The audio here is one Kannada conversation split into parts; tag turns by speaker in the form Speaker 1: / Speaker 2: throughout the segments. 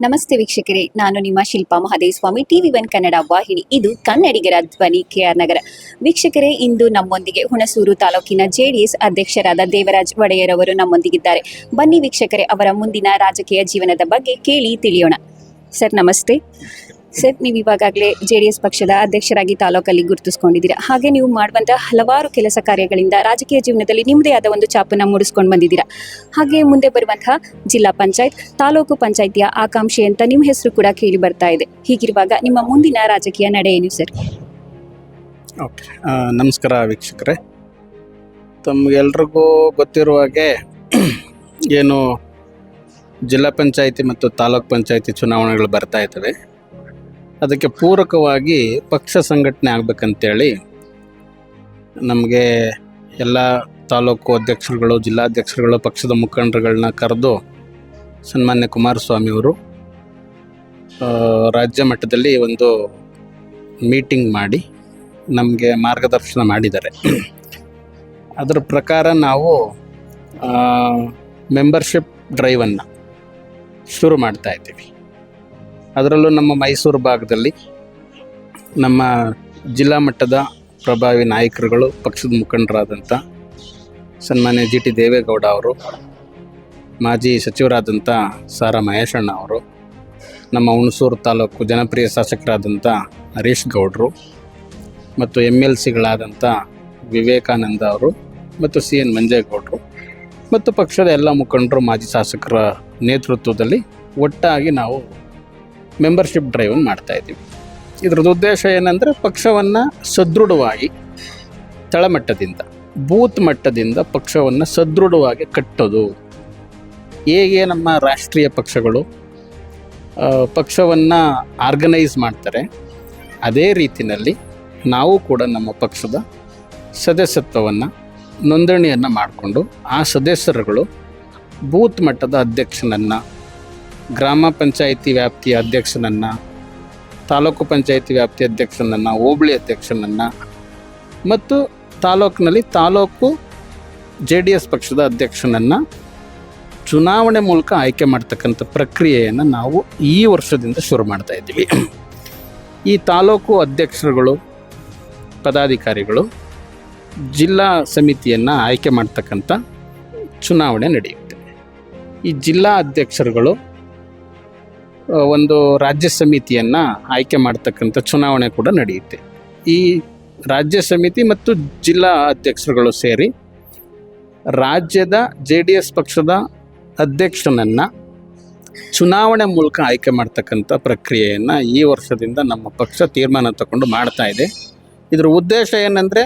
Speaker 1: ನಮಸ್ತೆ ವೀಕ್ಷಕರೇ, ನಾನು ನಿಮ್ಮ ಶಿಲ್ಪಾ ಮಹದೇವಸ್ವಾಮಿ ಟಿವಿ ಒನ್ ಕನ್ನಡ ವಾಹಿನಿ. ಇದು ಕನ್ನಡಿಗರ ಧ್ವನಿ ಕೆಆರ್ ನಗರ. ವೀಕ್ಷಕರೇ, ಇಂದು ನಮ್ಮೊಂದಿಗೆ ಹುಣಸೂರು ತಾಲೂಕಿನ ಜೆಡಿಎಸ್ ಅಧ್ಯಕ್ಷರಾದ ದೇವರಾಜ್ ಒಡೆಯರ್ ಅವರು ನಮ್ಮೊಂದಿಗಿದ್ದಾರೆ. ಬನ್ನಿ ವೀಕ್ಷಕರೇ, ಅವರ ಮುಂದಿನ ರಾಜಕೀಯ ಜೀವನದ ಬಗ್ಗೆ ಕೇಳಿ ತಿಳಿಯೋಣ. ಸರ್, ನಮಸ್ತೆ. ಸರ್, ನೀವು ಇವಾಗಲೇ ಜೆ ಡಿ ಎಸ್ ಪಕ್ಷದ ಅಧ್ಯಕ್ಷರಾಗಿ ತಾಲೂಕಲ್ಲಿ ಗುರುತಿಸ್ಕೊಂಡಿದ್ದೀರಾ. ಹಾಗೆ ನೀವು ಮಾಡುವಂತಹ ಹಲವಾರು ಕೆಲಸ ಕಾರ್ಯಗಳಿಂದ ರಾಜಕೀಯ ಜೀವನದಲ್ಲಿ ನಿಮ್ಮದೇ ಆದ ಒಂದು ಚಾಪನ್ನ ಮೂಡಿಸ್ಕೊಂಡು ಬಂದಿದ್ದೀರಾ. ಹಾಗೆ ಮುಂದೆ ಬರುವಂತಹ ಜಿಲ್ಲಾ ಪಂಚಾಯತ್, ತಾಲೂಕು ಪಂಚಾಯಿತಿಯ ಆಕಾಂಕ್ಷಿ ಅಂತ ನಿಮ್ಮ ಹೆಸರು ಕೂಡ ಕೇಳಿ ಬರ್ತಾ ಇದೆ. ಹೀಗಿರುವಾಗ ನಿಮ್ಮ ಮುಂದಿನ ರಾಜಕೀಯ ನಡೆ ಏನು ಸರ್?
Speaker 2: ಓಕೆ. ನಮಸ್ಕಾರ ವೀಕ್ಷಕರೇ. ತಮಗೆಲ್ರಿಗೂ ಗೊತ್ತಿರುವ ಹಾಗೆ ಏನು ಜಿಲ್ಲಾ ಪಂಚಾಯಿತಿ ಮತ್ತು ತಾಲೂಕು ಪಂಚಾಯಿತಿ ಚುನಾವಣೆಗಳು ಬರ್ತಾ ಇದ್ದಾವೆ. ಅದಕ್ಕೆ ಪೂರಕವಾಗಿ ಪಕ್ಷ ಸಂಘಟನೆ ಆಗಬೇಕಂತೇಳಿ ನಮಗೆ ಎಲ್ಲ ತಾಲೂಕು ಅಧ್ಯಕ್ಷರುಗಳು, ಜಿಲ್ಲಾಧ್ಯಕ್ಷರುಗಳು, ಪಕ್ಷದ ಮುಖಂಡರುಗಳನ್ನ ಕರೆದು ಸನ್ಮಾನ್ಯ ಕುಮಾರಸ್ವಾಮಿಯವರು ರಾಜ್ಯ ಮಟ್ಟದಲ್ಲಿ ಒಂದು ಮೀಟಿಂಗ್ ಮಾಡಿ ನಮಗೆ ಮಾರ್ಗದರ್ಶನ ಮಾಡಿದ್ದಾರೆ. ಅದರ ಪ್ರಕಾರ ನಾವು ಮೆಂಬರ್ಶಿಪ್ ಡ್ರೈವನ್ನು ಶುರು ಮಾಡ್ತಾ ಇದ್ದೀವಿ. ಅದರಲ್ಲೂ ನಮ್ಮ ಮೈಸೂರು ಭಾಗದಲ್ಲಿ ನಮ್ಮ ಜಿಲ್ಲಾ ಮಟ್ಟದ ಪ್ರಭಾವಿ ನಾಯಕರುಗಳು, ಪಕ್ಷದ ಮುಖಂಡರಾದಂಥ ಸನ್ಮಾನ್ಯ ಜಿ ಟಿ ದೇವೇಗೌಡ ಅವರು, ಮಾಜಿ ಸಚಿವರಾದಂಥ ಸಾರಾ ಮಹೇಶಣ್ಣ ಅವರು, ನಮ್ಮ ಹುಣಸೂರು ತಾಲೂಕು ಜನಪ್ರಿಯ ಶಾಸಕರಾದಂಥ ಹರೀಶ್ ಗೌಡರು ಮತ್ತು ಎಂ ಎಲ್ ಸಿಗಳಾದಂಥ ವಿವೇಕಾನಂದ ಅವರು ಮತ್ತು ಸಿ ಎನ್ ಮಂಜೇಗೌಡರು ಮತ್ತು ಪಕ್ಷದ ಎಲ್ಲ ಮುಖಂಡರು, ಮಾಜಿ ಶಾಸಕರ ನೇತೃತ್ವದಲ್ಲಿ ಒಟ್ಟಾಗಿ ನಾವು ಮೆಂಬರ್ಶಿಪ್ ಡ್ರೈವನ್ನು ಮಾಡ್ತಾ ಇದ್ದೀವಿ. ಇದ್ರದ್ದು ಉದ್ದೇಶ ಏನಂದರೆ ಪಕ್ಷವನ್ನು ಸದೃಢವಾಗಿ ತಳಮಟ್ಟದಿಂದ, ಬೂತ್ ಮಟ್ಟದಿಂದ ಪಕ್ಷವನ್ನು ಸದೃಢವಾಗಿ ಕಟ್ಟೋದು. ಹೇಗೆ ನಮ್ಮ ರಾಷ್ಟ್ರೀಯ ಪಕ್ಷಗಳು ಪಕ್ಷವನ್ನು ಆರ್ಗನೈಸ್ ಮಾಡ್ತಾರೆ, ಅದೇ ರೀತಿಯಲ್ಲಿ ನಾವು ಕೂಡ ನಮ್ಮ ಪಕ್ಷದ ಸದಸ್ಯತ್ವವನ್ನು, ನೋಂದಣಿಯನ್ನು ಮಾಡಿಕೊಂಡು ಆ ಸದಸ್ಯರುಗಳು ಬೂತ್ ಮಟ್ಟದ ಅಧ್ಯಕ್ಷನನ್ನು ಗ್ರಾಮ ಪಂಚಾಯಿತಿ ವ್ಯಾಪ್ತಿಯ ಅಧ್ಯಕ್ಷನನ್ನು, ತಾಲೂಕು ಪಂಚಾಯಿತಿ ವ್ಯಾಪ್ತಿ ಅಧ್ಯಕ್ಷನನ್ನು, ಹೋಬಳಿ ಅಧ್ಯಕ್ಷನನ್ನು ಮತ್ತು ತಾಲೂಕಿನಲ್ಲಿ ತಾಲೂಕು ಜೆ ಡಿ ಎಸ್ ಪಕ್ಷದ ಅಧ್ಯಕ್ಷನನ್ನು ಚುನಾವಣೆ ಮೂಲಕ ಆಯ್ಕೆ ಮಾಡ್ತಕ್ಕಂಥ ಪ್ರಕ್ರಿಯೆಯನ್ನು ನಾವು ಈ ವರ್ಷದಿಂದ ಶುರು ಮಾಡ್ತಾ ಇದ್ದೀವಿ. ಈ ತಾಲೂಕು ಅಧ್ಯಕ್ಷರುಗಳು, ಪದಾಧಿಕಾರಿಗಳು ಜಿಲ್ಲಾ ಸಮಿತಿಯನ್ನು ಆಯ್ಕೆ ಮಾಡ್ತಕ್ಕಂಥ ಚುನಾವಣೆ ನಡೆಯುತ್ತೆ. ಈ ಜಿಲ್ಲಾ ಅಧ್ಯಕ್ಷರುಗಳು ಒಂದು ರಾಜ್ಯ ಸಮಿತಿಯನ್ನು ಆಯ್ಕೆ ಮಾಡ್ತಕ್ಕಂಥ ಚುನಾವಣೆ ಕೂಡ ನಡೆಯುತ್ತೆ. ಈ ರಾಜ್ಯ ಸಮಿತಿ ಮತ್ತು ಜಿಲ್ಲಾ ಅಧ್ಯಕ್ಷರುಗಳು ಸೇರಿ ರಾಜ್ಯದ ಜೆ ಡಿ ಎಸ್ ಪಕ್ಷದ ಅಧ್ಯಕ್ಷನನ್ನು ಚುನಾವಣೆ ಮೂಲಕ ಆಯ್ಕೆ ಮಾಡ್ತಕ್ಕಂಥ ಪ್ರಕ್ರಿಯೆಯನ್ನು ಈ ವರ್ಷದಿಂದ ನಮ್ಮ ಪಕ್ಷ ತೀರ್ಮಾನ ತಗೊಂಡು ಮಾಡ್ತಾ ಇದೆ. ಇದ್ರ ಉದ್ದೇಶ ಏನಂದರೆ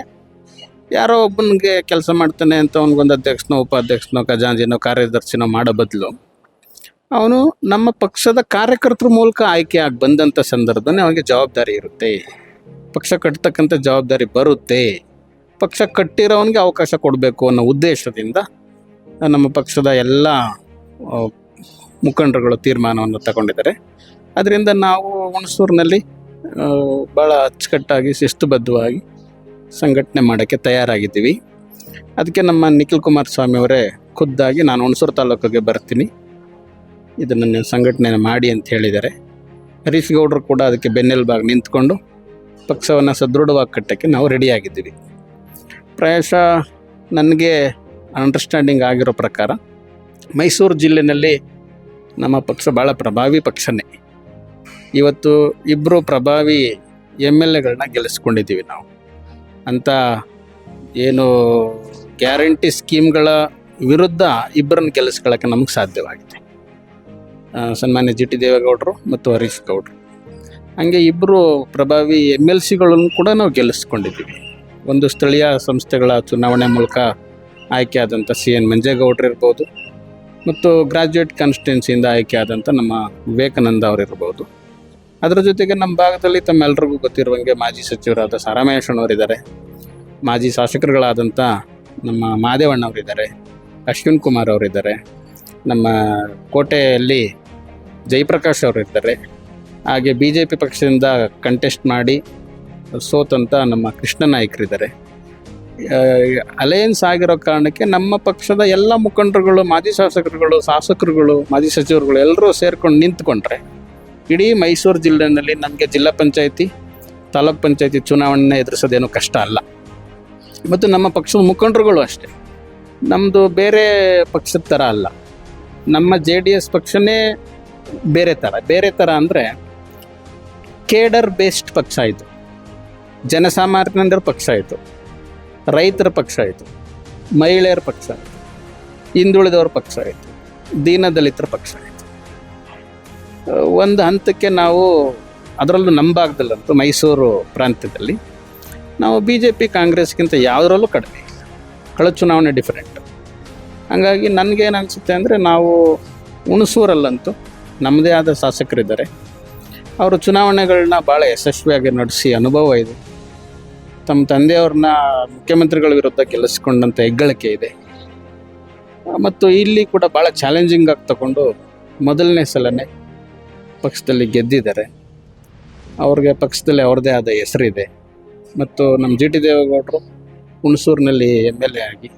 Speaker 2: ಯಾರೋ ಒಬ್ಬನಿಗೆ ಕೆಲಸ ಮಾಡ್ತಾನೆ ಅಂತ ಅವ್ನಿಗೊಂದು ಅಧ್ಯಕ್ಷನೋ ಉಪಾಧ್ಯಕ್ಷನೋ ಖಜಾಂಜಿನೋ ಕಾರ್ಯದರ್ಶಿನೋ ಮಾಡೋ ಬದಲು ಅವನು ನಮ್ಮ ಪಕ್ಷದ ಕಾರ್ಯಕರ್ತರ ಮೂಲಕ ಆಯ್ಕೆ ಆಗಿ ಬಂದಂಥ ಸಂದರ್ಭದಲ್ಲಿ ಅವನಿಗೆ ಜವಾಬ್ದಾರಿ ಇರುತ್ತೆ. ಪಕ್ಷ ಕಟ್ಟತಕ್ಕಂಥ ಜವಾಬ್ದಾರಿ ಬರುತ್ತೆ. ಪಕ್ಷ ಕಟ್ಟಿರೋವನಿಗೆ ಅವಕಾಶ ಕೊಡಬೇಕು ಅನ್ನೋ ಉದ್ದೇಶದಿಂದ ನಮ್ಮ ಪಕ್ಷದ ಎಲ್ಲ ಮುಖಂಡರುಗಳು ತೀರ್ಮಾನವನ್ನು ತಗೊಂಡಿದ್ದಾರೆ. ಅದರಿಂದ ನಾವು ಹುಣಸೂರಿನಲ್ಲಿ ಭಾಳ ಅಚ್ಚುಕಟ್ಟಾಗಿ, ಶಿಸ್ತುಬದ್ಧವಾಗಿ ಸಂಘಟನೆ ಮಾಡೋಕ್ಕೆ ತಯಾರಾಗಿದ್ದೀವಿ. ಅದಕ್ಕೆ ನಮ್ಮ ನಿಖಿಲ್ ಕುಮಾರಸ್ವಾಮಿ ಅವರೇ ಖುದ್ದಾಗಿ ನಾನು ಹುಣಸೂರು ತಾಲೂಕಿಗೆ ಬರ್ತೀನಿ. ಇದನ್ನು ನೀವು ಸಂಘಟನೆ ಮಾಡಿ ಅಂತ ಹೇಳಿದ್ದಾರೆ. ಹರೀಶ್ ಗೌಡರು ಕೂಡ ಅದಕ್ಕೆ ಬೆನ್ನೆಲುಬಾಗಿ ನಿಂತ್ಕೊಂಡು ಪಕ್ಷವನ್ನು ಸದೃಢವಾಗಿ ಕಟ್ಟೋಕ್ಕೆ ನಾವು ರೆಡಿಯಾಗಿದ್ದೀವಿ ಪ್ರಾಯಶಃ ನನಗೆ ಅಂಡರ್ಸ್ಟ್ಯಾಂಡಿಂಗ್ ಆಗಿರೋ ಪ್ರಕಾರ ಮೈಸೂರು ಜಿಲ್ಲೆಯಲ್ಲಿ ನಮ್ಮ ಪಕ್ಷ ಭಾಳ ಪ್ರಭಾವಿ ಪಕ್ಷನೇ. ಇವತ್ತು ಇಬ್ಬರು ಪ್ರಭಾವಿ ಎಂ ಎಲ್ ಎಗಳನ್ನ ಗೆಲ್ಲಿಸ್ಕೊಂಡಿದ್ದೀವಿ ನಾವು. ಅಂತ ಏನು ಗ್ಯಾರಂಟಿ ಸ್ಕೀಮ್ಗಳ ವಿರುದ್ಧ ಇಬ್ಬರನ್ನ ಗೆಲ್ಲಿಸ್ಕೊಳ್ಳೋಕ್ಕೆ ನಮಗೆ ಸಾಧ್ಯವಾಗಿದೆ. ಸನ್ಮಾನ್ಯ ಜಿ ಟಿ ದೇವೇಗೌಡರು ಮತ್ತು ಹರೀಶ್ ಗೌಡರು. ಹಾಗೆ ಇಬ್ಬರು ಪ್ರಭಾವಿ ಎಂ ಎಲ್ ಸಿಗಳನ್ನು ಕೂಡ ನಾವು ಗೆಲ್ಲಿಸ್ಕೊಂಡಿದ್ದೀವಿ. ಒಂದು ಸ್ಥಳೀಯ ಸಂಸ್ಥೆಗಳ ಚುನಾವಣೆ ಮೂಲಕ ಆಯ್ಕೆ ಆದಂಥ ಸಿ ಎನ್ ಮಂಜೇಗೌಡರು ಇರ್ಬೋದು, ಮತ್ತು ಗ್ರಾಜ್ಯುಯೇಟ್ ಕಾನ್ಸ್ಟಿಟ್ಯೂನ್ಸಿಯಿಂದ ಆದಂಥ ನಮ್ಮ ವಿವೇಕಾನಂದ ಅವರಿರ್ಬೋದು ಅದರ ಜೊತೆಗೆ ನಮ್ಮ ಭಾಗದಲ್ಲಿ ತಮ್ಮೆಲ್ಲರಿಗೂ ಗೊತ್ತಿರುವಂಗೆ ಮಾಜಿ ಸಚಿವರಾದ ಸಾರಾಮಹೇಶ್ವಣ್ಣವರಿದ್ದಾರೆ ಮಾಜಿ ಶಾಸಕರುಗಳಾದಂಥ ನಮ್ಮ ಮಾದೇವಣ್ಣವರಿದ್ದಾರೆ, ಅಶ್ವಿನ್ ಕುಮಾರ್ ಅವರಿದ್ದಾರೆ. ನಮ್ಮ ಕೋಟೆಯಲ್ಲಿ ಜಯಪ್ರಕಾಶ್ ಅವರಿದ್ದಾರೆ. ಹಾಗೆ ಬಿ ಜೆ ಪಿ ಪಕ್ಷದಿಂದ ಕಂಟೆಸ್ಟ್ ಮಾಡಿ ಸೋತಂತ ನಮ್ಮ ಕೃಷ್ಣ ನಾಯಕರಿದ್ದಾರೆ. ಅಲಯನ್ಸ್ ಆಗಿರೋ ಕಾರಣಕ್ಕೆ ನಮ್ಮ ಪಕ್ಷದ ಎಲ್ಲ ಮುಖಂಡರುಗಳು, ಮಾಜಿ ಶಾಸಕರುಗಳು ಶಾಸಕರುಗಳು, ಮಾಜಿ ಸಚಿವರುಗಳು ಎಲ್ಲರೂ ಸೇರ್ಕೊಂಡು ನಿಂತ್ಕೊಂಡ್ರೆ ಇಡೀ ಮೈಸೂರು ಜಿಲ್ಲೆಯಲ್ಲಿ ನಮಗೆ ಜಿಲ್ಲಾ ಪಂಚಾಯಿತಿ, ತಾಲೂಕ್ ಪಂಚಾಯತಿ ಚುನಾವಣೆ ಎದುರಿಸೋದೇನು ಕಷ್ಟ ಅಲ್ಲ. ಮತ್ತು ನಮ್ಮ ಪಕ್ಷದ ಮುಖಂಡರುಗಳು ಅಷ್ಟೇ. ನಮ್ಮದು ಬೇರೆ ಪಕ್ಷದ ಥರ ಅಲ್ಲ. ನಮ್ಮ ಜೆ ಡಿ ಎಸ್ ಪಕ್ಷನೇ ಬೇರೆ ಥರ ಬೇರೆ ಥರ ಅಂದರೆ ಕೇಡರ್ ಬೇಸ್ಡ್ ಪಕ್ಷ ಇದು ಜನಸಾಮಾನ್ಯರ ಪಕ್ಷ ಇದು ರೈತರ ಪಕ್ಷ ಇದು ಮಹಿಳೆಯರ ಪಕ್ಷ ಇದು ಹಿಂದುಳಿದವ್ರ ಪಕ್ಷ ಇದು ದೀನದಲಿತರ ಪಕ್ಷ ಆಯಿತು. ಒಂದು ಹಂತಕ್ಕೆ ನಾವು ಅದರಲ್ಲೂ ನಮ್ಮ ಮೈಸೂರು ಪ್ರಾಂತ್ಯದಲ್ಲಿ ನಾವು ಬಿ ಜೆ ಪಿ ಕಾಂಗ್ರೆಸ್ಗಿಂತ ಯಾವುದರಲ್ಲೂ ಕಡಿಮೆ ಕಳೆದ ಚುನಾವಣೆ ಡಿಫರೆಂಟ್ ಹಾಗಾಗಿ ನನಗೇನು ಅನಿಸುತ್ತೆ ಅಂದರೆ ನಾವು ಹುಣಸೂರಲ್ಲಂತೂ ನಮ್ಮದೇ ಆದ ಶಾಸಕರಿದ್ದಾರೆ. ಅವರು ಚುನಾವಣೆಗಳನ್ನ ಭಾಳ ಯಶಸ್ವಿಯಾಗಿ ನಡೆಸಿ ಅನುಭವ ಇದೆ. ತಮ್ಮ ತಂದೆಯವ್ರನ್ನ ಮುಖ್ಯಮಂತ್ರಿಗಳ ವಿರುದ್ಧ ಗೆಲ್ಲಿಸ್ಕೊಂಡಂಥ ಹೆಗ್ಗಳಿಕೆ ಇದೆ. ಮತ್ತು ಇಲ್ಲಿ ಕೂಡ ಭಾಳ ಚಾಲೆಂಜಿಂಗ್ ಆಗಿ ತಗೊಂಡು ಮೊದಲನೇ ಸಲನೇ ಪಕ್ಷದಲ್ಲಿ ಗೆದ್ದಿದ್ದಾರೆ. ಅವ್ರಿಗೆ ಪಕ್ಷದಲ್ಲಿ ಅವ್ರದ್ದೇ ಆದ ಹೆಸರಿದೆ. ಮತ್ತು ನಮ್ಮ ಜಿ ಟಿ ದೇವೇಗೌಡರು ಹುಣಸೂರಿನಲ್ಲಿ ಎಂ ಎಲ್ ಎ ಆಗಿ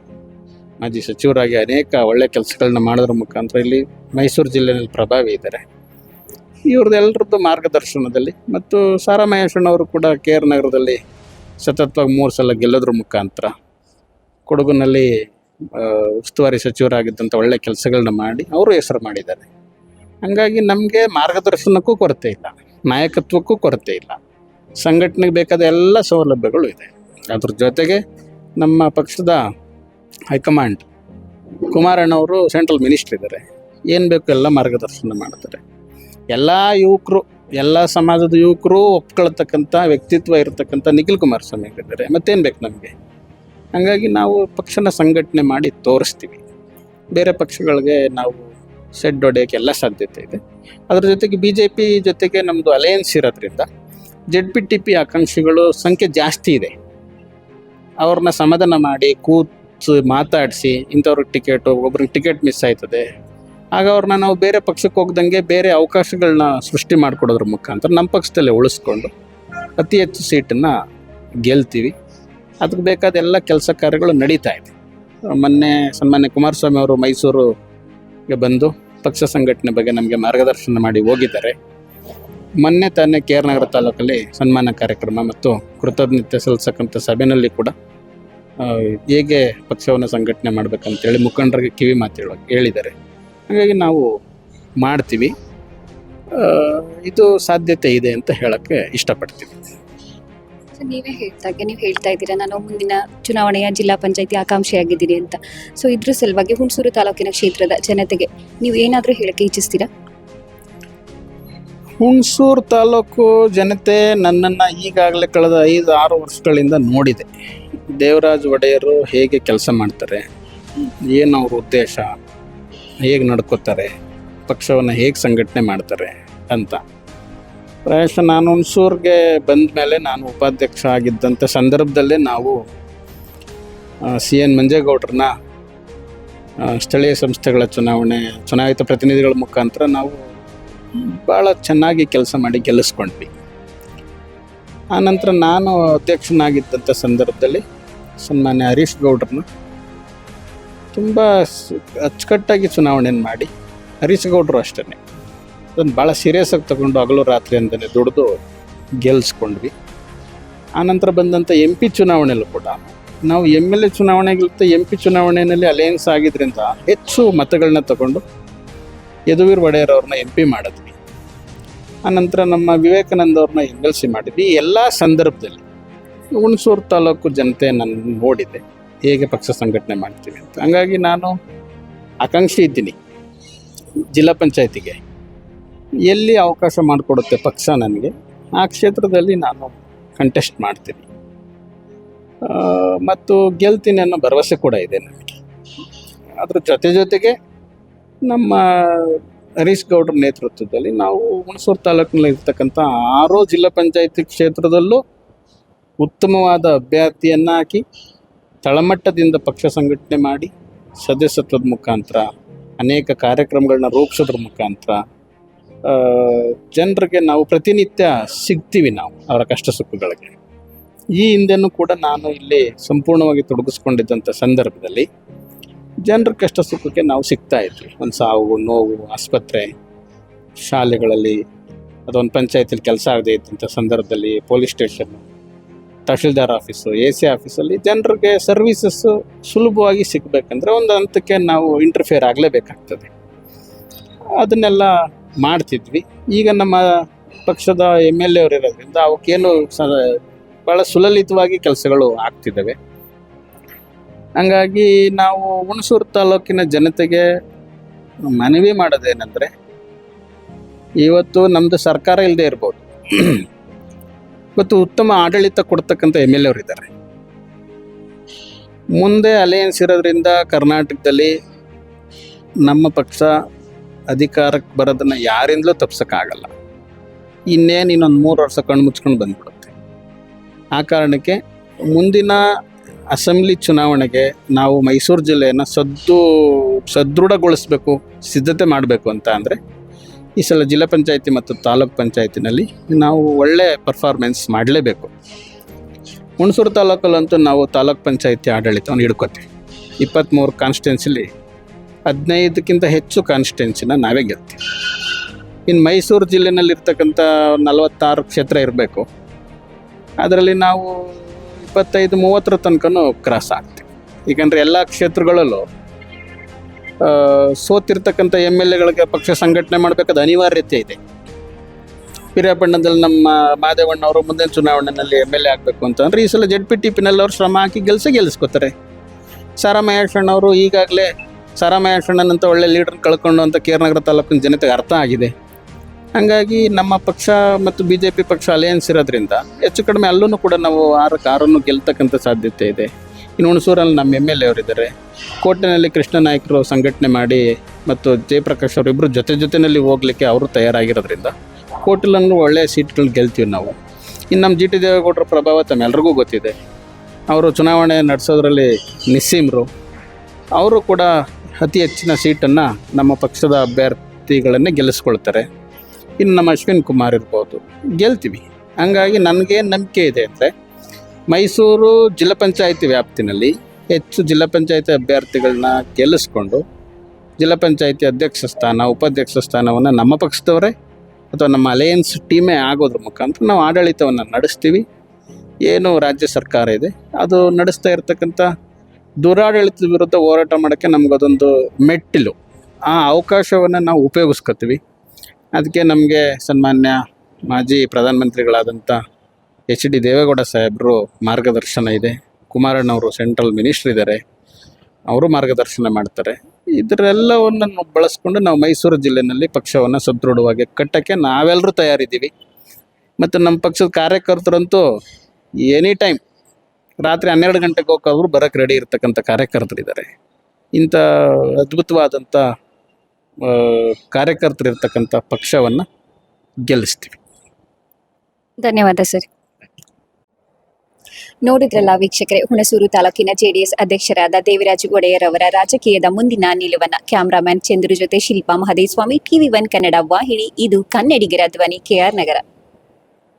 Speaker 2: ಮಾಜಿ ಸಚಿವರಾಗಿ ಅನೇಕ ಒಳ್ಳೆ ಕೆಲಸಗಳನ್ನ ಮಾಡೋದ್ರ ಮುಖಾಂತರ ಇಲ್ಲಿ ಮೈಸೂರು ಜಿಲ್ಲೆಯಲ್ಲಿ ಪ್ರಭಾವಿ ಇದ್ದಾರೆ. ಇವ್ರದ್ದೆಲ್ಲರದ್ದು ಮಾರ್ಗದರ್ಶನದಲ್ಲಿ ಮತ್ತು ಸಾರಾ ಮಹೇಶಣ್ಣವರು ಕೂಡ ಕೆ ಆರ್ ನಗರದಲ್ಲಿ ಸತತವಾಗಿ ಮೂರು ಸಲ ಗೆಲ್ಲೋದ್ರ ಮುಖಾಂತರ ಕೊಡಗುನಲ್ಲಿ ಉಸ್ತುವಾರಿ ಸಚಿವರಾಗಿದ್ದಂಥ ಒಳ್ಳೆ ಕೆಲಸಗಳನ್ನ ಮಾಡಿ ಅವರು ಹೆಸರು ಮಾಡಿದ್ದಾರೆ. ಹಾಗಾಗಿ ನಮಗೆ ಮಾರ್ಗದರ್ಶನಕ್ಕೂ ಕೊರತೆ ಇಲ್ಲ, ನಾಯಕತ್ವಕ್ಕೂ ಕೊರತೆ ಇಲ್ಲ. ಸಂಘಟನೆಗೆ ಬೇಕಾದ ಎಲ್ಲ ಸೌಲಭ್ಯಗಳು ಇದೆ. ಅದ್ರ ಜೊತೆಗೆ ನಮ್ಮ ಪಕ್ಷದ ಹೈಕಮಾಂಡ್ ಕುಮಾರಣ್ಣವರು ಸೆಂಟ್ರಲ್ ಮಿನಿಸ್ಟರ್ ಇದ್ದಾರೆ. ಏನು ಬೇಕು ಎಲ್ಲ ಮಾರ್ಗದರ್ಶನ ಮಾಡ್ತಾರೆ. ಎಲ್ಲ ಯುವಕರು, ಎಲ್ಲ ಸಮಾಜದ ಯುವಕರು ಒಪ್ಕೊಳ್ತಕ್ಕಂಥ ವ್ಯಕ್ತಿತ್ವ ಇರತಕ್ಕಂಥ ನಿಖಿಲ್ ಕುಮಾರಸ್ವಾಮಿ ಇದ್ದಾರೆ. ಮತ್ತೇನು ಬೇಕು ನಮಗೆ? ಹಾಗಾಗಿ ನಾವು ಪಕ್ಷನ ಸಂಘಟನೆ ಮಾಡಿ ತೋರಿಸ್ತೀವಿ. ಬೇರೆ ಪಕ್ಷಗಳಿಗೆ ನಾವು ಸೆಡ್ ಹೊಡೆಯೋಕ್ಕೆ ಎಲ್ಲ ಸಾಧ್ಯತೆ ಇದೆ. ಅದರ ಜೊತೆಗೆ ಬಿ ಜೆ ಪಿ ಜೊತೆಗೆ ನಮ್ಮದು ಅಲಯನ್ಸ್ ಇರೋದ್ರಿಂದ ಜೆಡ್ ಪಿ ಟಿ ಪಿ ಆಕಾಂಕ್ಷಿಗಳು ಸಂಖ್ಯೆ ಜಾಸ್ತಿ ಇದೆ. ಅವ್ರನ್ನ ಸಮಾಧಾನ ಮಾಡಿ ಕೂತು ಮಾತಾಡಿಸಿ ಇಂಥವ್ರಿಗೆ ಟಿಕೆಟು ಒಬ್ರಿಗೆ ಟಿಕೆಟ್ ಮಿಸ್ ಆಯ್ತದೆ. ಆಗ ಅವ್ರನ್ನ ನಾವು ಬೇರೆ ಪಕ್ಷಕ್ಕೆ ಹೋಗ್ದಂಗೆ ಬೇರೆ ಅವಕಾಶಗಳನ್ನ ಸೃಷ್ಟಿ ಮಾಡಿಕೊಡೋದ್ರ ಮುಖಾಂತರ ನಮ್ಮ ಪಕ್ಷದಲ್ಲೇ ಉಳಿಸ್ಕೊಂಡು ಅತಿ ಹೆಚ್ಚು ಸೀಟನ್ನು ಗೆಲ್ತೀವಿ. ಅದಕ್ಕೆ ಬೇಕಾದ ಎಲ್ಲ ಕೆಲಸ ಕಾರ್ಯಗಳು ನಡೀತಾ ಇದೆ. ಮೊನ್ನೆ ಸನ್ಮಾನ್ಯ ಕುಮಾರಸ್ವಾಮಿ ಅವರು ಮೈಸೂರುಗೆ ಬಂದು ಪಕ್ಷ ಸಂಘಟನೆ ಬಗ್ಗೆ ನಮಗೆ ಮಾರ್ಗದರ್ಶನ ಮಾಡಿ ಹೋಗಿದ್ದಾರೆ. ಮೊನ್ನೆ ತಾನೇ ಕೆ ಆರ್ ನಗರ ತಾಲೂಕಲ್ಲಿ ಸನ್ಮಾನ ಕಾರ್ಯಕ್ರಮ ಮತ್ತು ಕೃತಜ್ಞತೆ ಸಲ್ಲಿಸಕ್ಕಂಥ ಸಭೆಯಲ್ಲಿ ಕೂಡ ಹೇಗೆ ಪಕ್ಷವನ್ನು ಸಂಘಟನೆ ಮಾಡಬೇಕಂತೇಳಿ ಮುಖಂಡರಿಗೆ ಕಿವಿ ಮಾತು ಹೇಳೋ ಹೇಳಿದ್ದಾರೆ. ಹಾಗಾಗಿ ನಾವು ಮಾಡ್ತೀವಿ. ಇದು ಸಾಧ್ಯತೆ ಇದೆ ಅಂತ ಹೇಳೋಕ್ಕೆ ಇಷ್ಟಪಡ್ತೀವಿ
Speaker 1: ಸೊ ನೀವೇ ಹೇಳ್ತಾಗೆ ನೀವು ಹೇಳ್ತಾ ಇದ್ದೀರಾ ನಾನು ಮುಂದಿನ ಚುನಾವಣೆಯ ಜಿಲ್ಲಾ ಪಂಚಾಯತಿ ಆಕಾಂಕ್ಷಿಯಾಗಿದ್ದೀನಿ ಅಂತ. ಸೊ ಇದ್ರ ಸಲುವಾಗಿ ಹುಣಸೂರು ತಾಲೂಕಿನ ಕ್ಷೇತ್ರದ ಜನತೆಗೆ ನೀವು ಏನಾದರೂ ಹೇಳಕ್ಕೆ ಇಚ್ಛಿಸ್ತೀರಾ?
Speaker 2: ಹುಣಸೂರು ತಾಲೂಕು ಜನತೆ ನನ್ನನ್ನು ಈಗಾಗಲೇ ಕಳೆದ ಐದು ಆರು ವರ್ಷಗಳಿಂದ ನೋಡಿದೆ. ದೇವರಾಜ್ ಒಡೆಯರು ಹೇಗೆ ಕೆಲಸ ಮಾಡ್ತಾರೆ? ಏನು ಅವ್ರ ಉದ್ದೇಶ? ಹೇಗೆ ನಡ್ಕೋತಾರೆ? ಪಕ್ಷವನ್ನು ಹೇಗೆ ಸಂಘಟನೆ ಮಾಡ್ತಾರೆ ಅಂತ. ಪ್ರಾಯಶಃ ನಾನು ಹುಣಸೂರಿಗೆ ಬಂದ ಮೇಲೆ ನಾನು ಉಪಾಧ್ಯಕ್ಷ ಆಗಿದ್ದಂಥ ಸಂದರ್ಭದಲ್ಲೇ ನಾವು ಸಿ ಎನ್ ಮಂಜೇಗೌಡ್ರನ್ನ ಸ್ಥಳೀಯ ಸಂಸ್ಥೆಗಳ ಚುನಾವಣೆ, ಚುನಾಯಿತ ಪ್ರತಿನಿಧಿಗಳ ಮುಖಾಂತರ ನಾವು ಭಾಳ ಚೆನ್ನಾಗಿ ಕೆಲಸ ಮಾಡಿ ಗೆಲ್ಲಿಸ್ಕೊಂಡ್ವಿ. ಆನಂತರ ನಾನು ಅಧ್ಯಕ್ಷನಾಗಿದ್ದಂಥ ಸಂದರ್ಭದಲ್ಲಿ ಸನ್ಮಾನ್ಯ ಹರೀಶ್ ಗೌಡ್ರನ್ನ ತುಂಬ ಅಚ್ಚುಕಟ್ಟಾಗಿ ಚುನಾವಣೆಯನ್ನು ಮಾಡಿ ಹರೀಶ್ ಗೌಡರು ಅಷ್ಟೇ ಅದನ್ನು ಭಾಳ ಸೀರಿಯಸ್ ಆಗಿ ತಗೊಂಡು ಹಗಲು ರಾತ್ರಿ ಅಂತಲೇ ದುಡಿದು ಗೆಲ್ಲಿಸ್ಕೊಂಡ್ವಿ ಆನಂತರ ಬಂದಂಥ ಎಂ ಪಿ ಚುನಾವಣೆಯಲ್ಲೂ ಕೂಡ ನಾವು ಎಂ ಎಲ್ ಎ ಚುನಾವಣೆಗಿಂತ ಎಂ ಪಿ ಚುನಾವಣೆಯಲ್ಲಿ ಅಲಯನ್ಸ್ ಆಗಿದ್ದರಿಂದ ಹೆಚ್ಚು ಮತಗಳನ್ನ ತಗೊಂಡು ಯದುವೀರ್ ಒಡೆಯರ್ ಅವ್ರನ್ನ ಎಂ ಪಿ ಮಾಡಿದ್ವಿ. ಆನಂತರ ನಮ್ಮ ವಿವೇಕಾನಂದ ಅವ್ರನ್ನ ಎಂ ಎಲ್ ಸಿ ಮಾಡಿದ್ವಿ. ಎಲ್ಲ ಸಂದರ್ಭದಲ್ಲಿ ಹುಣಸೂರು ತಾಲೂಕು ಜನತೆ ನನ್ನ ನೋಡಿದೆ ಹೇಗೆ ಪಕ್ಷ ಸಂಘಟನೆ ಮಾಡ್ತೀವಿ ಅಂತ. ಹಂಗಾಗಿ ನಾನು ಆಕಾಂಕ್ಷಿ ಇದ್ದೀನಿ. ಜಿಲ್ಲಾ ಪಂಚಾಯತಿಗೆ. ಎಲ್ಲಿ ಅವಕಾಶ ಮಾಡಿಕೊಡುತ್ತೆ ಪಕ್ಷ ನನಗೆ, ಆ ಕ್ಷೇತ್ರದಲ್ಲಿ ನಾನು ಕಂಟೆಸ್ಟ್ ಮಾಡ್ತೀನಿ. ಮತ್ತು ಗೆಲ್ತೀನಿ ಅನ್ನೋ ಭರವಸೆ ಕೂಡ ಇದೆ ನನಗೆ. ಅದ್ರ ಜೊತೆ ಜೊತೆಗೆ ನಮ್ಮ ಹರೀಶ್ ಗೌಡ್ರ ನೇತೃತ್ವದಲ್ಲಿ ನಾವು ಹುಣಸೂರು ತಾಲೂಕಿನಲ್ಲಿ ಇರ್ತಕ್ಕಂಥ ಆರೋ ಜಿಲ್ಲಾ ಪಂಚಾಯತಿ ಕ್ಷೇತ್ರದಲ್ಲೂ ಉತ್ತಮವಾದ ಅಭ್ಯರ್ಥಿಯನ್ನು ಹಾಕಿ ತಳಮಟ್ಟದಿಂದ ಪಕ್ಷ ಸಂಘಟನೆ ಮಾಡಿ ಸದಸ್ಯತ್ವದ ಮುಖಾಂತರ, ಅನೇಕ ಕಾರ್ಯಕ್ರಮಗಳನ್ನ ರೂಪಿಸೋದ್ರ ಮುಖಾಂತರ ಜನರಿಗೆ ನಾವು ಪ್ರತಿನಿತ್ಯ ಸಿಗ್ತೀವಿ ನಾವು ಅವರ ಕಷ್ಟ ಸುಖಗಳಿಗೆ. ಈ ಹಿಂದೆನೂ ಕೂಡ ನಾನು ಇಲ್ಲಿ ಸಂಪೂರ್ಣವಾಗಿ ತೊಡಗಿಸ್ಕೊಂಡಿದ್ದಂಥ ಸಂದರ್ಭದಲ್ಲಿ ಜನರ ಕಷ್ಟ ಸುಖಕ್ಕೆ ನಾವು ಸಿಗ್ತಾ ಇದ್ವಿ. ಒಂದು ಸಾವು, ನೋವು, ಆಸ್ಪತ್ರೆ, ಶಾಲೆಗಳಲ್ಲಿ ಅದೊಂದು ಪಂಚಾಯತಿಲಿ ಕೆಲಸ ಆಗದೆ ಇದ್ದಂಥ ಸಂದರ್ಭದಲ್ಲಿ police station tahsildar office, A C ಆಫೀಸಲ್ಲಿ ಜನರಿಗೆ ಸರ್ವೀಸಸ್ಸು ಸುಲಭವಾಗಿ ಸಿಗಬೇಕಂದ್ರೆ ಒಂದು ಹಂತಕ್ಕೆ ನಾವು ಇಂಟರ್ಫಿಯರ್ ಆಗಲೇಬೇಕಾಗ್ತದೆ. ಅದನ್ನೆಲ್ಲ ಮಾಡ್ತಿದ್ವಿ. ಈಗ ನಮ್ಮ ಪಕ್ಷದ ಎಂ ಎಲ್ ಎ ಅವರು ಇರೋದ್ರಿಂದ ಅವಕ್ಕೇನು ಸ ಭಾಳ ಸುಲಲಿತವಾಗಿ ಕೆಲಸಗಳು ಆಗ್ತಿದ್ದಾವೆ. ಹಂಗಾಗಿ ನಾವು ಹುಣಸೂರು ತಾಲೂಕಿನ ಜನತೆಗೆ ಮನವಿ ಮಾಡೋದೇನೆಂದರೆ, ಇವತ್ತು ನಮ್ಮದು ಸರ್ಕಾರ ಇಲ್ಲದೆ ಇರ್ಬೋದು. ಇವತ್ತು ಉತ್ತಮ ಆಡಳಿತ ಕೊಡ್ತಕ್ಕಂಥ ಎಂ ಎಲ್ ಎ ಇದ್ದಾರೆ. ಮುಂದೆ ಅಲಯನ್ಸ್ ಇರೋದ್ರಿಂದ ಕರ್ನಾಟಕದಲ್ಲಿ ನಮ್ಮ ಪಕ್ಷ ಅಧಿಕಾರಕ್ಕೆ ಬರೋದನ್ನು ಯಾರಿಂದಲೂ ತಪ್ಸೋಕ್ಕಾಗಲ್ಲ. ಇನ್ನೇನು ಇನ್ನೊಂದು ಮೂರು ವರ್ಷ ಕಣ್ಣು ಮುಚ್ಕೊಂಡು ಬಂದ್ಬಿಡುತ್ತೆ. ಆ ಕಾರಣಕ್ಕೆ ಮುಂದಿನ ಅಸೆಂಬ್ಲಿ ಚುನಾವಣೆಗೆ ನಾವು ಮೈಸೂರು ಜಿಲ್ಲೆಯನ್ನು ಸದ್ದು ಸದೃಢಗೊಳಿಸಬೇಕು, ಸಿದ್ಧತೆ ಮಾಡಬೇಕು ಅಂತ ಅಂದರೆ ಈ ಸಲ ಜಿಲ್ಲಾ ಪಂಚಾಯತಿ ಮತ್ತು ತಾಲೂಕ್ ಪಂಚಾಯತಿನಲ್ಲಿ ನಾವು ಒಳ್ಳೆ ಪರ್ಫಾರ್ಮೆನ್ಸ್ ಮಾಡಲೇಬೇಕು. ಹುಣಸೂರು ತಾಲೂಕಲ್ಲಂತೂ ನಾವು ತಾಲೂಕ್ ಪಂಚಾಯತಿ ಆಡಳಿತವನ್ನು ಹಿಡ್ಕೋತೀವಿ. ಇಪ್ಪತ್ತ್ಮೂರು ಕಾನ್ಸ್ಟಿಟ್ಯೂನ್ಸಿಲಿ ಹದಿನೈದಕ್ಕಿಂತ ಹೆಚ್ಚು ಕಾನ್ಸ್ಟಿಟ್ಯೂನ್ಸಿನ ನಾವೇ ಗೆಲ್ತೀವಿ. ಇನ್ನು ಮೈಸೂರು ಜಿಲ್ಲೆಯಲ್ಲಿರ್ತಕ್ಕಂಥ ನಲವತ್ತಾರು ಕ್ಷೇತ್ರ ಇರಬೇಕು. ಅದರಲ್ಲಿ ನಾವು ಇಪ್ಪತ್ತೈದು ಮೂವತ್ತರ ತನಕನೂ ಕ್ರಾಸ್ ಆಗ್ತೀವಿ. ಏಕೆಂದರೆ ಎಲ್ಲ ಕ್ಷೇತ್ರಗಳಲ್ಲೂ ಸೋತಿರ್ತಕ್ಕಂಥ ಎಂ ಎಲ್ ಎಗಳಿಗೆ ಪಕ್ಷ ಸಂಘಟನೆ ಮಾಡಬೇಕಾದ ಅನಿವಾರ್ಯತೆ ಇದೆ. ಪಿರಿಯಾಪಟ್ಟಣದಲ್ಲಿ ನಮ್ಮ ಮಾದೇವಣ್ಣ ಅವರು ಮುಂದಿನ ಚುನಾವಣೆಯಲ್ಲಿ ಎಂ ಎಲ್ ಎ ಆಗಬೇಕು ಅಂತಂದ್ರೆ ಈ ಸಲ ಜೆಡ್ ಪಿ ಟಿ ಪಿನಲ್ಲಿ ಅವರು ಶ್ರಮ ಹಾಕಿ ಗೆಲ್ಸ ಗೆಲ್ಲಿಸ್ಕೋತಾರೆ. ಸಾರಾ ಮಹೇಶಣ್ಣವರು ಈಗಾಗಲೇ ಸಾರಾ ಮಹೇಶಣ್ಣನಂತ ಒಳ್ಳೆ ಲೀಡರ್ ಕಳ್ಕೊಂಡು ಅಂತ ಕೇರ್ನಗರ ತಾಲೂಕಿನ ಜನತೆಗೆ ಅರ್ಥ ಆಗಿದೆ. ಹಾಗಾಗಿ ನಮ್ಮ ಪಕ್ಷ ಮತ್ತು ಬಿ ಜೆ ಪಿ ಪಕ್ಷ ಅಲಯನ್ಸ್ ಇರೋದ್ರಿಂದ ಹೆಚ್ಚು ಕಡಿಮೆ ಅಲ್ಲೂ ಕೂಡ ನಾವು ಆರು ಆರನ್ನು ಗೆಲ್ತಕ್ಕಂಥ ಸಾಧ್ಯತೆ ಇದೆ. ಇನ್ನು ಹುಣಸೂರಲ್ಲಿ ನಮ್ಮ ಎಂ ಎಲ್ ಎ ಅವರಿದ್ದಾರೆ. ಕೋಟೆನಲ್ಲಿ ಕೃಷ್ಣ ನಾಯಕರು ಸಂಘಟನೆ ಮಾಡಿ ಮತ್ತು ಜಯಪ್ರಕಾಶ್ ಅವರಿಬ್ಬರು ಜೊತೆ ಜೊತೆಯಲ್ಲಿ ಹೋಗ್ಲಿಕ್ಕೆ ಅವರು ತಯಾರಾಗಿರೋದ್ರಿಂದ ಕೋಟೆಲನ್ನು ಒಳ್ಳೆಯ ಸೀಟ್ಗಳು ಗೆಲ್ತೀವಿ ನಾವು. ಇನ್ನು ನಮ್ಮ ಜಿ ಟಿ ದೇವೇಗೌಡರ ಪ್ರಭಾವ ತಮ್ಮೆಲ್ಲರಿಗೂ ಗೊತ್ತಿದೆ. ಅವರು ಚುನಾವಣೆ ನಡೆಸೋದ್ರಲ್ಲಿ ನಿಸ್ಸೀಮ್ರು. ಅವರು ಕೂಡ ಅತಿ ಹೆಚ್ಚಿನ ಸೀಟನ್ನು ನಮ್ಮ ಪಕ್ಷದ ಅಭ್ಯರ್ಥಿಗಳನ್ನೇ ಗೆಲ್ಲಿಸ್ಕೊಳ್ತಾರೆ. ಇನ್ನು ನಮ್ಮ ಅಶ್ವಿನ್ ಕುಮಾರ್ ಇರ್ಬೋದು. ಗೆಲ್ತೀವಿ. ಹಂಗಾಗಿ ನನಗೇನು ನಂಬಿಕೆ ಇದೆ ಅಂದರೆ ಮೈಸೂರು ಜಿಲ್ಲಾ ಪಂಚಾಯತಿ ವ್ಯಾಪ್ತಿನಲ್ಲಿ ಹೆಚ್ಚು ಜಿಲ್ಲಾ ಪಂಚಾಯತಿ ಅಭ್ಯರ್ಥಿಗಳನ್ನ ಗೆಲ್ಲಿಸ್ಕೊಂಡು ಜಿಲ್ಲಾ ಪಂಚಾಯತಿ ಅಧ್ಯಕ್ಷ ಸ್ಥಾನ, ಉಪಾಧ್ಯಕ್ಷ ಸ್ಥಾನವನ್ನು ನಮ್ಮ ಪಕ್ಷದವರೇ ಅಥವಾ ನಮ್ಮ ಅಲಯನ್ಸ್ ಟೀಮೇ ಆಗೋದ್ರ ಮುಖಾಂತರ ನಾವು ಆಡಳಿತವನ್ನು ನಡೆಸ್ತೀವಿ. ಏನು ರಾಜ್ಯ ಸರ್ಕಾರ ಇದೆ, ಅದು ನಡೆಸ್ತಾ ಇರತಕ್ಕಂಥ ದುರಾಡಳಿತದ ವಿರುದ್ಧ ಹೋರಾಟ ಮಾಡೋಕ್ಕೆ ನಮಗದೊಂದು ಮೆಟ್ಟಿಲು. ಆ ಅವಕಾಶವನ್ನು ನಾವು ಉಪಯೋಗಿಸ್ಕೊತೀವಿ. ಅದಕ್ಕೆ ನಮಗೆ ಸನ್ಮಾನ್ಯ ಮಾಜಿ ಪ್ರಧಾನಮಂತ್ರಿಗಳಾದಂಥ ಎಚ್ ಡಿ ದೇವೇಗೌಡ ಸಾಹೇಬರು ಮಾರ್ಗದರ್ಶನ ಇದೆ. ಕುಮಾರಣ್ಣವರು ಸೆಂಟ್ರಲ್ ಮಿನಿಸ್ಟ್ರ್ ಇದ್ದಾರೆ ಅವರು ಮಾರ್ಗದರ್ಶನ ಮಾಡ್ತಾರೆ. ಇದರೆಲ್ಲವನ್ನು ಬಳಸ್ಕೊಂಡು ನಾವು ಮೈಸೂರು ಜಿಲ್ಲೆಯಲ್ಲಿ ಪಕ್ಷವನ್ನು ಸದೃಢವಾಗಿ ಕಟ್ಟಕ್ಕೆ ನಾವೆಲ್ಲರೂ ತಯಾರಿದ್ದೀವಿ. ಮತ್ತು ನಮ್ಮ ಪಕ್ಷದ ಕಾರ್ಯಕರ್ತರಂತೂ ಎನಿ ಟೈಮ್ ರಾತ್ರಿ ಹನ್ನೆರಡು ಗಂಟೆಗೆ ಹೋಗೋರು ಬರೋಕ್ಕೆ ರೆಡಿ ಇರ್ತಕ್ಕಂಥ ಕಾರ್ಯಕರ್ತರಿದ್ದಾರೆ. ಇಂಥ ಅದ್ಭುತವಾದಂಥ ಕಾರ್ಯಕರ್ತರಿರ್ತಕ್ಕಂಥ ಪಕ್ಷವನ್ನು ಗೆಲ್ಲಿಸ್ತೀವಿ.
Speaker 1: ಧನ್ಯವಾದ ಸರ್. ನೋಡಿದ್ರಲ್ಲ ವೀಕ್ಷಕರೇ, ಹುಣಸೂರು ತಾಲೂಕಿನ ಜೆಡಿಎಸ್ ಅಧ್ಯಕ್ಷರಾದ ದೇವರಾಜ ಒಡೆಯರ್ ಅವರ ರಾಜಕೀಯದ ಮುಂದಿನ ನಿಲುವನ್ನ ಕ್ಯಾಮರಾಮ್ಯಾನ್ ಚಂದ್ರು ಜೊತೆ ಶಿಲ್ಪಾ ಮಹದೇಸ್ವಾಮಿ, ಟಿವಿ ಒನ್ ಕನ್ನಡ ವಾಹಿನಿ, ಇದು ಕನ್ನಡಿಗರ ಧ್ವನಿ ಕೆಆರ್ ನಗರ.